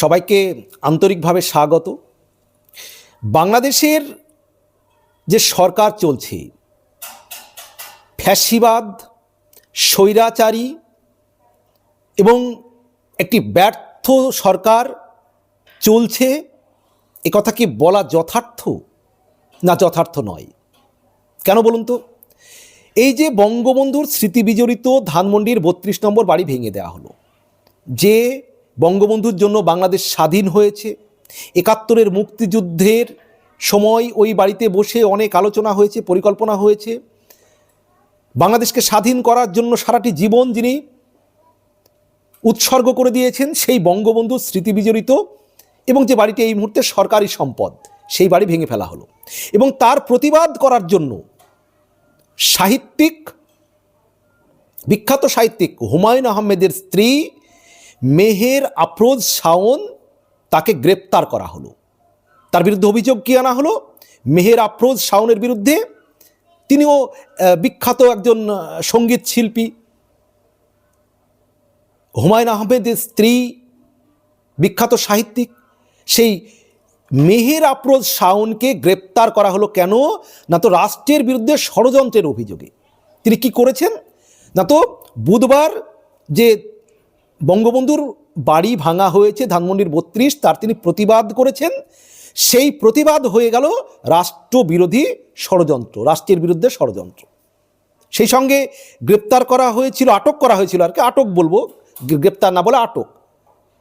সবাইকে আন্তরিকভাবে স্বাগত। বাংলাদেশের যে সরকার চলছে, ফ্যাসিবাদ, স্বৈরাচারী এবং একটি ব্যর্থ সরকার চলছে, এ কথা কি বলা যথার্থ না যথার্থ নয়? কেন বলুন তো? এই যে বঙ্গবন্ধুর স্মৃতি বিজড়িত ধানমন্ডির বত্রিশ নম্বর বাড়ি ভেঙে দেওয়া হলো, যে বঙ্গবন্ধুর জন্য বাংলাদেশ স্বাধীন হয়েছে। একাত্তরের মুক্তিযুদ্ধের সময় ওই বাড়িতে বসে অনেক আলোচনা হয়েছে, পরিকল্পনা হয়েছে। বাংলাদেশকে স্বাধীন করার জন্য সারাটি জীবন যিনি উৎসর্গ করে দিয়েছেন, সেই বঙ্গবন্ধুর স্মৃতি বিজড়িত এবং যে বাড়িটি এই মুহূর্তে সরকারি সম্পদ, সেই বাড়ি ভেঙে ফেলা হলো। এবং তার প্রতিবাদ করার জন্য সাহিত্যিক, বিখ্যাত সাহিত্যিক হুমায়ুন আহমেদের স্ত্রী মেহের আফরোজ শাওন তাকে গ্রেপ্তার করা হলো। তার বিরুদ্ধে অভিযোগ কি আনা হলো? মেহের আফরোজ শাওনের বিরুদ্ধে তিনিও বিখ্যাত একজন সংগীত শিল্পী। হুমায়ুন আহমেদের স্ত্রী, বিখ্যাত সাহিত্যিক। সেই মেহের আফরোজ শাওনকে গ্রেপ্তার করা হলো কেন? না তো রাষ্ট্রের বিরুদ্ধে ষড়যন্ত্রের অভিযোগে। তিনি কি করেছেন? না তো বুধবার যে বঙ্গবন্ধুর বাড়ি ভাঙা হয়েছে, ধানমন্ডির বত্রিশ, তার তিনি প্রতিবাদ করেছেন। সেই প্রতিবাদ হয়ে গেল রাষ্ট্রবিরোধী ষড়যন্ত্র, রাষ্ট্রের বিরুদ্ধে ষড়যন্ত্র। সেই সঙ্গে গ্রেপ্তার করা হয়েছিল, আটক করা হয়েছিল আর কি, আটক বলব গ্রেপ্তার না বলে আটক।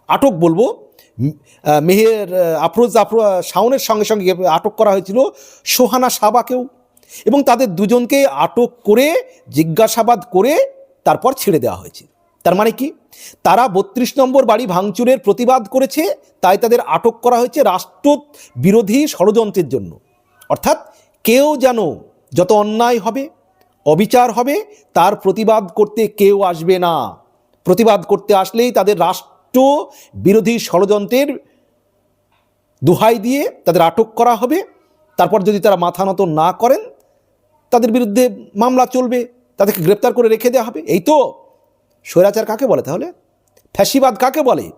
আটক বলব মেহের আফরোজ, আফরো, শাওনের সঙ্গে সঙ্গে আটক করা হয়েছিল সোহানা সাবাকেও এবং তাদের দুজনকে আটক করে, জিজ্ঞাসাবাদ করে তারপর ছেড়ে দেওয়া হয়েছে। তার মানে কি? তারা বত্রিশ নম্বর বাড়ি ভাঙচুরের প্রতিবাদ করেছে, তাই তাদের আটক করা হয়েছে রাষ্ট্র বিরোধী ষড়যন্ত্রের জন্য। অর্থাৎ কেউ যেন যত অন্যায় হবে, অবিচার হবে, তার প্রতিবাদ করতে কেউ আসবে না। প্রতিবাদ করতে আসলেই তাদের রাষ্ট্র বিরোধী ষড়যন্ত্রের দোহাই দিয়ে তাদের আটক করা হবে। তারপর যদি তারা মাথা নত না করেন, তাদের বিরুদ্ধে মামলা চলবে, তাদেরকে গ্রেপ্তার করে রেখে দেওয়া হবে। এই তো স্বৈরাচার কাকে বলে তাহলে? ফ্যাসিবাদ কাকে বলে?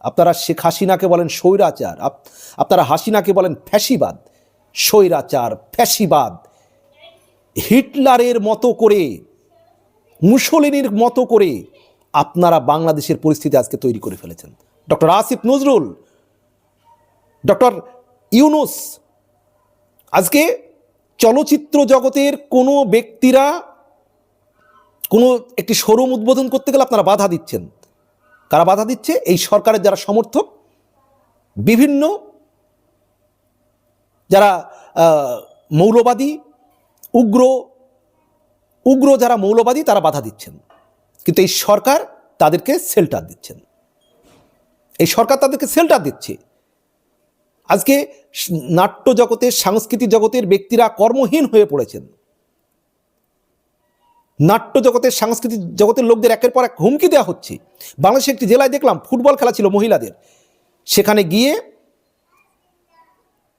আপনারা শেখ হাসিনাকে বলেন স্বৈরাচার, আপ- আপনারা হাসিনাকে বলেন ফ্যাসিবাদ। স্বৈরাচার, ফ্যাসিবাদ। হিটলারের মতো করে মুসলিনীর মতো করে আপনারা বাংলাদেশের পরিস্থিতি আজকে তৈরি করে ফেলেছেন। ডক্টর আসিফ নজরুল, ডক্টর ইউনুস, আজকে চলচ্চিত্র জগতের কোনো ব্যক্তিরা কোনো একটি শোরুম উদ্বোধন করতে গেলে আপনারা বাধা দিচ্ছেন। কারা বাধা দিচ্ছে? এই সরকারের যারা সমর্থক, বিভিন্ন যারা মৌলবাদী, উগ্র উগ্র যারা মৌলবাদী, তারা বাধা দিচ্ছেন। কিন্তু এই সরকার তাদেরকে সেল্টার দিচ্ছেন। এই সরকার তাদেরকে সেল্টার দিচ্ছে। আজকে নাট্য জগতের, সাংস্কৃতিক জগতের ব্যক্তিরা কর্মহীন হয়ে পড়েছেন। নাট্য জগতের সাংস্কৃতিক জগতের লোকদের একের পর এক হুমকি দেওয়া হচ্ছে। বাংলাদেশে একটি জেলায় দেখলাম ফুটবল খেলা ছিল মহিলাদের। সেখানে গিয়ে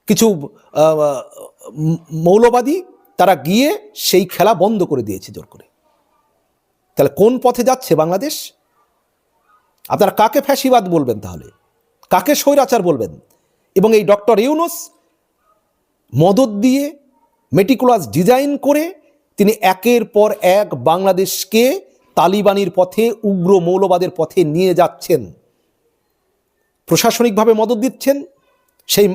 কিছু মৌলবাদী তারা গিয়ে সেই খেলা বন্ধ করে দিয়েছে জোর করে। তাহলে কোন পথে যাচ্ছে বাংলাদেশ? আপনারা কাকে ফ্যাসিবাদ বলবেন তাহলে? কাকে স্বৈরাচার বলবেন? এবং এই ডক্টর ইউনুস মদত দিয়ে মেটিকুলাস ডিজাইন করে তিনি একের পর এক বাংলাদেশকে তালিবানির পথে, উগ্র মৌলবাদের পথে নিয়ে যাচ্ছেন। প্রশাসনিকভাবে মদত দিচ্ছেন। সেই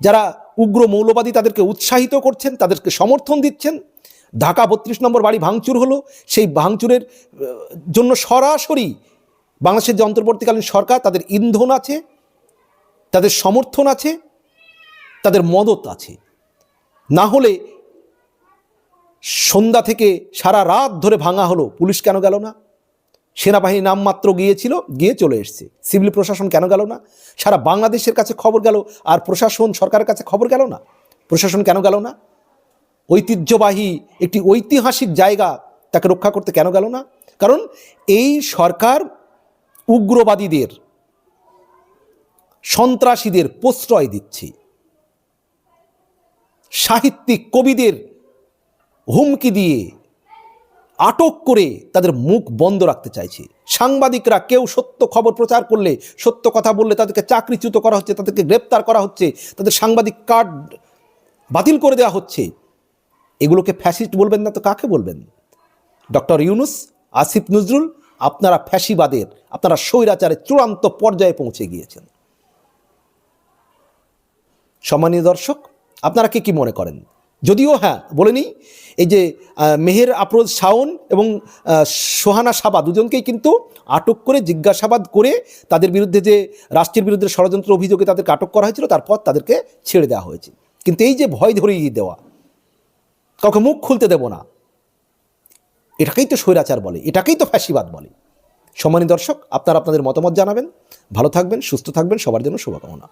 যারা উগ্র মৌলবাদী তাদেরকে উৎসাহিত করছেন, তাদেরকে সমর্থন দিচ্ছেন। ঢাকা বত্রিশ নম্বর বাড়ি ভাঙচুর হলো। সেই ভাঙচুরের জন্য সরাসরি বাংলাদেশের যে অন্তর্বর্তীকালীন সরকার, তাদের ইন্ধন আছে, তাদের সমর্থন আছে, তাদের মদত আছে। না হলে সন্ধ্যা থেকে সারা রাত ধরে ভাঙা হলো। পুলিশ কেন গেল না? সেনাবাহিনী নামমাত্র গিয়েছিল, গিয়ে চলে এসছে। সিভিল প্রশাসন কেন গেল না? সারা বাংলাদেশের কাছে খবর গেল আর প্রশাসন সরকারের কাছে খবর গেল না? প্রশাসন কেন গেল না? ঐতিহ্যবাহী একটি ঐতিহাসিক জায়গা তাকে রক্ষা করতে কেন গেল না? কারণ এই সরকার উগ্রবাদীদের, সন্ত্রাসীদের প্রশ্রয় দিচ্ছে। সাহিত্যিক কবিদের হুমকি দিয়ে আটক করে তাদের মুখ বন্ধ রাখতে চাইছে। সাংবাদিকরা কেউ সত্য খবর প্রচার করলে, সত্য কথা বললে তাদেরকে চাকরিচ্যুত করা হচ্ছে, তাদেরকে গ্রেপ্তার করা হচ্ছে, তাদের সাংবাদিক কার্ড বাতিল করে দেওয়া হচ্ছে। এগুলোকে ফ্যাসিস্ট বলবেন না তো কাকে বলবেন? ডক্টর ইউনুস, আসিফ নজরুল, আপনারা ফ্যাসিবাদের, আপনারা স্বৈরাচারের চূড়ান্ত পর্যায়ে পৌঁছে গিয়েছেন। সম্মানীয় দর্শক, আপনারা কে কি মনে করেন? যদিও হ্যাঁ বলে নিই এই যে মেহের আফরোজ শাওন এবং সোহানা সাবা দুজনকেই কিন্তু আটক করে জিজ্ঞাসাবাদ করে তাদের বিরুদ্ধে যে রাষ্ট্রের বিরুদ্ধে ষড়যন্ত্র অভিযোগে তাদেরকে আটক করা হয়েছিল, তারপর তাদেরকে ছেড়ে দেওয়া হয়েছে। কিন্তু এই যে ভয় ধরিয়ে দেওয়া, কাউকে মুখ খুলতে দেব না, এটাকেই তো স্বৈরাচার বলে, এটাকেই তো ফ্যাসিবাদ বলে। সম্মানী দর্শক, আপনারা আপনাদের মতামত জানাবেন। ভালো থাকবেন, সুস্থ থাকবেন, সবার জন্য শুভকামনা।